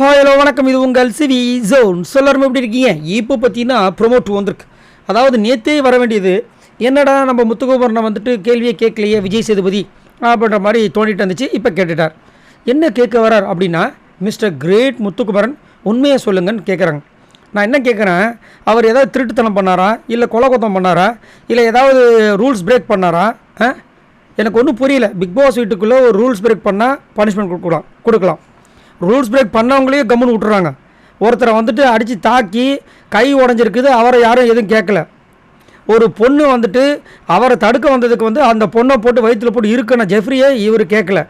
Hello வணக்கம். இது உங்கள் சிவி ஜோன் சொல்லரும் எப்படி இருக்கீங்க? இப்போ பார்த்தீங்கன்னா ப்ரொமோட் வந்திருக்கு. அதாவது நேற்றே வர வேண்டியது. என்னடா நம்ம முத்துக்குமரனை வந்துட்டு கேள்வியே கேட்கலையே விஜய் சேதுபதி அப்படின்ற மாதிரி தோண்டிட்டு இருந்துச்சு. இப்போ கேட்டுட்டார். என்ன கேட்க வரார் அப்படின்னா மிஸ்டர் கிரேட் முத்துக்குமரன் உண்மையை சொல்லுங்கன்னு கேட்குறாங்க நான் என்ன கேட்குறேன் அவர் ஏதாவது திருட்டுத்தனம் பண்ணாரா? இல்லை கொலகொத்தம் பண்ணாரா? இல்லை ஏதாவது ரூல்ஸ் பிரேக் பண்ணாரா? ஆ? எனக்கு ஒன்றும் புரியல. பிக் பாஸ் வீட்டுக்குள்ளே ஒரு ரூல்ஸ் பிரேக் பண்ணால் பனிஷ்மெண்ட் கொடுக்கலாம். கொடுக்கலாம். ரூல்ஸ் பிரேக் பண்ணவங்களையும் கம்முன்னு விட்டுறாங்க. ஒருத்தரை வந்துட்டு அடித்து தாக்கி கை உடஞ்சிருக்குது அவரை யாரும் எதுவும் கேட்கல. ஒரு பொண்ணு வந்துட்டு அவரை தடுக்க வந்ததுக்கு வந்து அந்த பொண்ணை போட்டு வயிற்றில் போட்டு இருக்கணும் ஜெஃப்ரியே இவர் கேட்கல.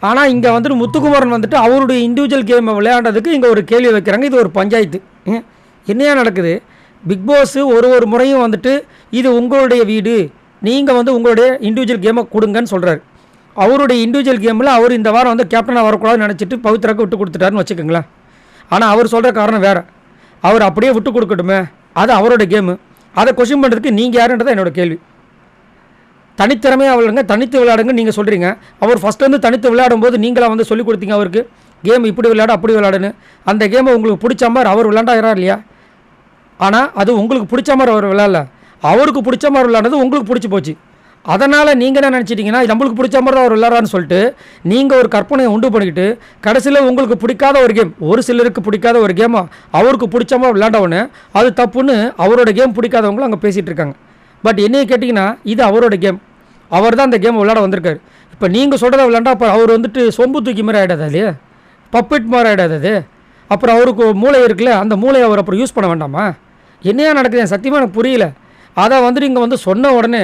ஆனால் இங்கே வந்துட்டு முத்துக்குமரன் வந்துட்டு அவருடைய இண்டிவிஜுவல் கேமை விளையாண்டதுக்கு இங்கே ஒரு கேள்வி வைக்கிறாங்க. இது ஒரு பஞ்சாயத்து. ம். என்னையா நடக்குது? பிக் பாஸு ஒரு ஒரு முறையும் வந்துட்டு இது உங்களுடைய வீடு நீங்கள் வந்து உங்களுடைய இண்டிவிஜுவல் கேமை கொடுங்கன்னு சொல்கிறாரு அவருடைய இண்டிவிஜுவல் கேமில் அவர் இந்த வாரம் வந்து கேப்டனாக வரக்கூடாதுன்னு நினச்சிட்டு பவித்ராக்கு விட்டு கொடுத்துட்டாருன்னு வச்சுக்கோங்களேன். ஆனால் அவர் சொல்கிற காரணம் வேறு. அவர் அப்படியே விட்டு கொடுக்கட்டுமே? அது அவரோட கேமு அதை கொஷின் பண்ணுறதுக்கு நீங்கள் யாருன்றது என்னோட கேள்வி. தனித்திறமையாக விளையாடுங்க தனித்து விளையாடுங்க நீங்கள் சொல்கிறீங்க அவர் ஃபஸ்ட்லேருந்து தனித்து விளையாடும்போது நீங்களாக வந்து சொல்லிக் கொடுத்தீங்க அவருக்கு. கேம் இப்படி விளையாட அப்படி விளையாடுன்னு. அந்த கேமை உங்களுக்கு பிடிச்ச மாதிரி அவர் விளையாண்டாகிறா இல்லையா? ஆனால் அது உங்களுக்கு பிடிச்ச மாதிரி அவர் விளையாடல. அவருக்கு பிடிச்ச மாதிரி விளையாடுறது உங்களுக்கு பிடிச்சி போச்சு. அதனால் நீங்கள் என்ன நினச்சிட்டிங்கன்னா நம்மளுக்கு பிடிச்ச மாதிரி தான் அவர் விளாட்றான்னு சொல்லிட்டு நீங்கள் ஒரு கற்பனையை உண்டு பண்ணிக்கிட்டு கடைசியில் உங்களுக்கு பிடிக்காத ஒரு கேம் ஒரு சிலருக்கு பிடிக்காத ஒரு கேமை அவருக்கு பிடிச்ச மாதிரி விளையாண்டவொடனே அது தப்புன்னு அவரோட கேம் பிடிக்காதவங்களும் அங்கே பேசிகிட்டு இருக்காங்க. பட் என்னைய கேட்டிங்கன்னா இது அவரோட கேம் அவர் தான் அந்த கேம் விளாட வந்திருக்காரு. இப்போ நீங்கள் சொல்கிறத விளாண்டா அப்போ அவர் வந்துட்டு சொம்பு தூக்கி மாதிரி ஆகிடாது இல்லையா? பப்பிட் மாதிரி ஆகிடாது அது அப்புறம் அவருக்கு மூளை இருக்குல்ல அந்த மூளையை அவர் அப்புறம் யூஸ் பண்ண வேண்டாமா? என்னையா நடக்குது? எனக்கு சத்தியமாக எனக்கு புரியல. அதை வந்துட்டு இங்கே வந்து சொன்ன உடனே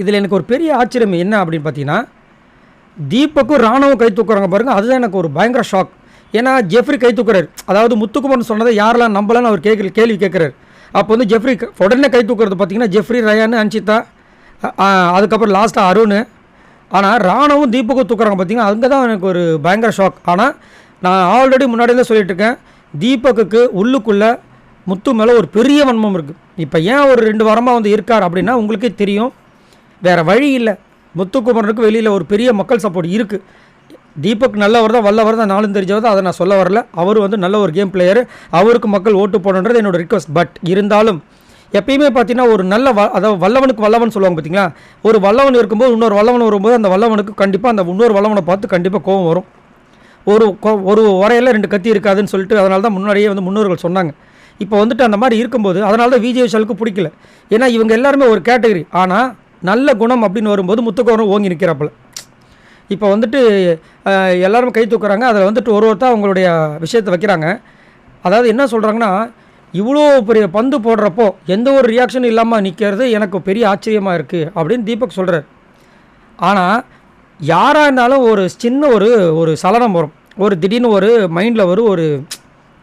இதில் எனக்கு ஒரு பெரிய ஆச்சரியம் என்ன அப்படின்னு பார்த்தீங்கன்னா தீபக்கும் ராணுவம் கை தூக்குறாங்க பாருங்கள் அதுதான் எனக்கு ஒரு பயங்கர ஷாக் ஏன்னா ஜெஃப்ரி கை தூக்குறாரு. அதாவது முத்துக்குமரன் சொன்னதை யாரெல்லாம் நம்பலான்னு அவர் கேட்கல கேள்வி கேட்குறாரு. அப்போ வந்து ஜெஃப்ரி உடனே கை தூக்குறது பார்த்தீங்கன்னா ஜெஃப்ரி ரயான் அன்சிதா அதுக்கப்புறம் லாஸ்ட்டாக அருண். ஆனால் ராணுவம் தீபக்கும் தூக்குறாங்க பார்த்தீங்கன்னா அங்கே தான் எனக்கு ஒரு பயங்கர ஷாக் ஆனால் நான் ஆல்ரெடி முன்னாடியே சொல்லிட்டு இருக்கேன் தீபக்குக்கு உள்ளுக்குள்ளே முத்து மேலே ஒரு பெரிய வன்மம் இருக்குது இப்போ ஏன் ஒரு ரெண்டு வாரமாக வந்து இருக்கார் அப்படின்னா உங்களுக்கே தெரியும். வேறு வழி இல்லை. முத்துக்குமரனுக்கு வெளியில் ஒரு பெரிய மக்கள் சப்போர்ட் இருக்குது தீபக் நல்லவர் தான் வல்லவர் தான் நாளும் தெரிஞ்சவர் தான் அதை நான் சொல்ல வரல. அவர் வந்து நல்ல ஒரு கேம் பிளேயர் அவருக்கு மக்கள் ஓட்டு போடணுன்றது என்னோடய ரிக்வஸ்ட் பட் இருந்தாலும் எப்பயுமே பார்த்தீங்கன்னா ஒரு நல்ல வ அதாவது வல்லவனுக்கு வல்லவன் சொல்லுவாங்க பார்த்தீங்களா ஒரு வல்லவன் இருக்கும்போது இன்னொரு வல்லவன் வரும்போது அந்த வல்லவனுக்கு கண்டிப்பாக அந்த இன்னொரு வல்லவனை பார்த்து கண்டிப்பாக கோவம் வரும். ஒரு ஒரு உரையில் ரெண்டு கத்தி இருக்காதுன்னு சொல்லிட்டு அதனால தான் முன்னாடியே வந்து முன்னோர்கள் சொன்னாங்க. இப்போ வந்துட்டு அந்த மாதிரி இருக்கும்போது அதனால தான் விஜய் விஷாலுக்கு பிடிக்கல. ஏன்னா இவங்க எல்லாருமே ஒரு கேட்டகரி ஆனால் நல்ல குணம் அப்படின்னு வரும்போது முத்துக்கோரம் ஓங்கி நிற்கிறாப்புல இப்போ வந்துட்டு அஹ், எல்லாரும் கை தூக்குறாங்க. அதில் வந்துட்டு ஒரு ஒருத்தர் அவங்களுடைய விஷயத்தை வைக்கிறாங்க. அதாவது என்ன சொல்கிறாங்கன்னா இவ்வளோ பெரிய பந்து போடுறப்போ எந்த ஒரு ரியாக்ஷனும் இல்லாமல் நிற்கிறது எனக்கு பெரிய ஆச்சரியமாக இருக்குது அப்படின்னு தீபக் சொல்கிறார் ஆனால் யாராக இருந்தாலும் ஒரு சின்ன ஒரு ஒரு சலனம் வரும். ஒரு திடீர்னு ஒரு மைண்டில் வரும் ஒரு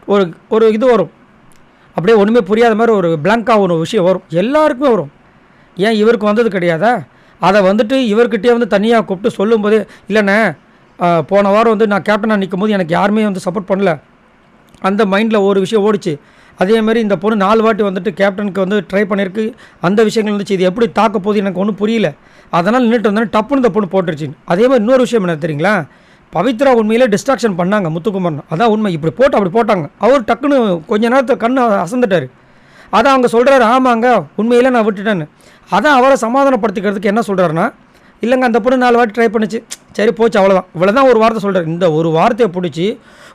ஒரு ஒரு இது வரும். அப்படியே ஒன்றுமே புரியாத மாதிரி ஒரு பிளாங்காக ஒரு விஷயம் வரும். எல்லாருக்குமே வரும். ஏன் இவருக்கு வந்தது கிடையாதா? அதை வந்துட்டு இவர்கிட்டயே வந்து தனியாக கூப்பிட்டு சொல்லும்போது இல்லைண்ணே போன வாரம் வந்து நான் கேப்டனாக நிற்கும் போது எனக்கு யாருமே வந்து சப்போர்ட் பண்ணல. அந்த மைண்டில் ஒரு விஷயம் ஓடிச்சு. அதே மாதிரி இந்த பொண்ணு நாலு வாட்டி வந்துட்டு கேப்டனுக்கு வந்து ட்ரை பண்ணியிருக்கு அந்த விஷயங்கள் இருந்துச்சு இது எப்படி தாக்க போகுது எனக்கு ஒன்றும் புரியல. அதனால் நின்றுட்டு வந்தோன்னே டப்புன்னு இந்த பொண்ணு போட்டுருச்சு. அதே மாதிரி இன்னொரு விஷயம் என்ன தெரியுங்களா? பவித்ரா உண்மையிலே டிஸ்ட்ராக்ஷன் பண்ணாங்க முத்துக்குமரன். அதான் உண்மை. இப்படி போட்டு அப்படி போட்டாங்க. அவர் டக்குன்னு கொஞ்ச நேரத்தில் கண்ணை அசந்துட்டார். அதான் அவங்க சொல்கிறாரு ஆமாங்க உண்மையிலே நான் விட்டுட்டேன்னு. அதான் அவரை சமாதானப்படுத்திக்கிறதுக்கு என்ன சொல்கிறாருன்னா இல்லைங்க அந்த பொண்ணு நாலு வாட்டி ட்ரை பண்ணுச்சு. சரி போச்சு அவ்வளோதான் இவ்வளோதான் ஒரு வார்த்தை சொல்கிறார் இந்த ஒரு வார்த்தையை பிடிச்சி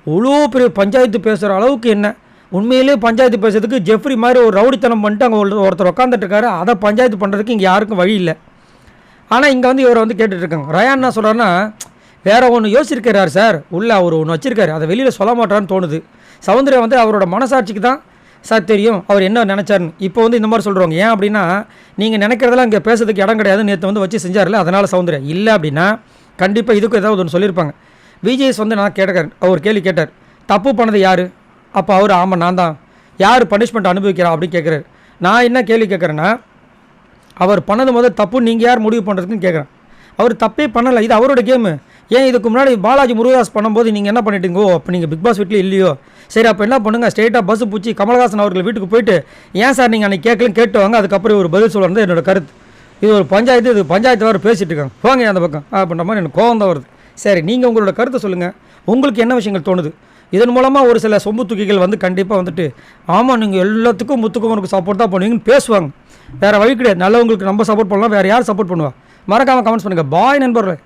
இவ்வளோ பெரிய பஞ்சாயத்து பேசுகிற அளவுக்கு என்ன? உண்மையிலே பஞ்சாயத்து பேசுறதுக்கு ஜெஃப்ரி மாதிரி ஒரு ரவுடித்தனம் பண்ணிட்டு அங்கே ஒரு ஒருத்தர் உட்காந்துட்டுருக்காரு அதை பஞ்சாயத்து பண்ணுறதுக்கு இங்கே யாருக்கும் வழி இல்லை. ஆனால் இங்கே வந்து இவரை வந்து கேட்டுட்ருக்காங்க ரயான் என்ன சொல்கிறாருன்னா வேற ஒன்று யோசிச்சிருக்கிறார் சார் உள்ளே அவர் ஒன்று வச்சுருக்காரு. அதை வெளியில் சொல்ல மாட்டான்னு தோணுது. சௌந்தர்யா வந்து அவரோட மனசாட்சிக்கு தான் சார் தெரியும். அவர் என்ன நினச்சாருன்னு. இப்போ வந்து இந்த மாதிரி சொல்கிறவங்க ஏன் அப்படின்னா நீங்கள் நினைக்கிறதெல்லாம் இங்கே பேசுறதுக்கு இடம் கிடையாது. நேற்று வந்து வச்சு செஞ்சார்ல அதனால் சௌந்தர்யா. இல்லை அப்படின்னா கண்டிப்பாக இதுக்கும் ஏதாவது ஒன்று சொல்லியிருப்பாங்க. விஜய்ஸ் வந்து நான் கேட்டக்கார் அவர் கேள்வி கேட்டார். தப்பு பண்ணது யார்? அப்போ அவர் ஆமாம் நான் தான். யார் பனிஷ்மெண்ட் அனுபவிக்கிறா அப்படின்னு கேட்குறாரு நான் என்ன கேள்வி கேட்குறேன்னா அவர் பண்ணது முதல் தப்பு நீங்கள் யார் முடிவு பண்ணுறதுக்குன்னு கேட்குறேன் அவர் தப்பே பண்ணலை. இது அவரோட கேமு. ஏன் இதுக்கு முன்னாடி பாலாஜி முருகதாஸ் பண்ணும்போது நீங்கள் என்ன பண்ணிட்டீங்கோ? ஓ அப்போ நீங்கள் பிக் பாஸ் வீட்டில் இல்லையோ? சரி அப்போ என்ன பண்ணுங்கள் ஸ்ட்ரெயிட்டாக பஸ்ஸு பூச்சி கமலஹாசன் அவர்கள் வீட்டுக்கு போயிட்டு ஏன் சார் நீங்கள் அன்றைக்கி கேட்கலன்னு கேட்டு வாங்க அதுக்கப்புறம் ஒரு பதில் சொல்லுறது என்னோட கருத்து. இது ஒரு பஞ்சாயத்து இது பஞ்சாயத்து வேறு பேசிட்டு இருக்காங்க. போங்க அந்த பக்கம்? அப்படின்ற மாதிரி எனக்கு கோவம் தான் வருது. சரி நீங்கள் உங்களோட கருத்தை சொல்லுங்கள் உங்களுக்கு என்ன விஷயங்கள் தோணுது? இதன் மூலமாக ஒரு சில சொம்பு தூக்கிகள் வந்து கண்டிப்பாக வந்துட்டு ஆமாம் நீங்கள் எல்லாத்துக்கும் முத்துக்குமருக்கு சப்போர்ட் தான் பண்ணுவீங்கன்னு பேசுவாங்க. வேறு வழி கிடையாது. நல்லவங்களுக்கு நம்ம சப்போர்ட் பண்ணலாம் வேறு யார் சப்போர்ட் பண்ணுவா? மறக்காமல் கமெண்ட்ஸ் பண்ணுங்கள் பாய் நண்பர்களே.